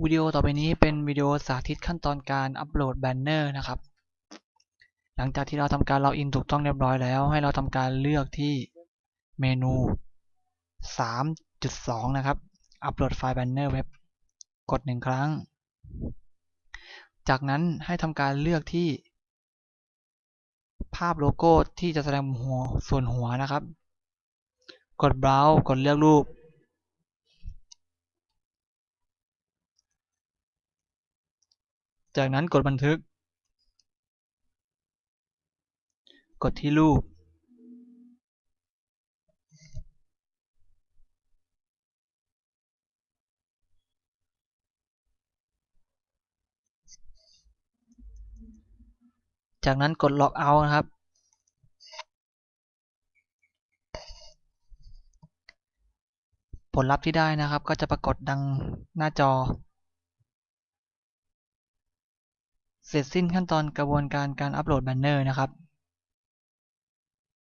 วิดีโอต่อไปนี้เป็นวิดีโอสาธิตขั้นตอนการอัปโหลดแบนเนอร์นะครับ หลังจากที่เราทำการล็อกอินถูกต้องเรียบร้อยแล้ว ให้เราทำการเลือกที่เมนู 3.2 นะครับ อัปโหลดไฟล์แบนเนอร์เว็บ กดหนึ่งครั้ง จากนั้นให้ทำการเลือกที่ ภาพโลโก้ที่จะแสดงหัวส่วนหัวนะครับ กด Browse กดเลือกรูป จากนั้นกดบันทึก กดที่รูป จากนั้นกด Log out นะครับ ผลลัพธ์ที่ได้นะครับ ก็จะปรากฏดังหน้าจอ เสร็จสิ้นขั้นตอนกระบวนการการอัปโหลดแบนเนอร์นะครับ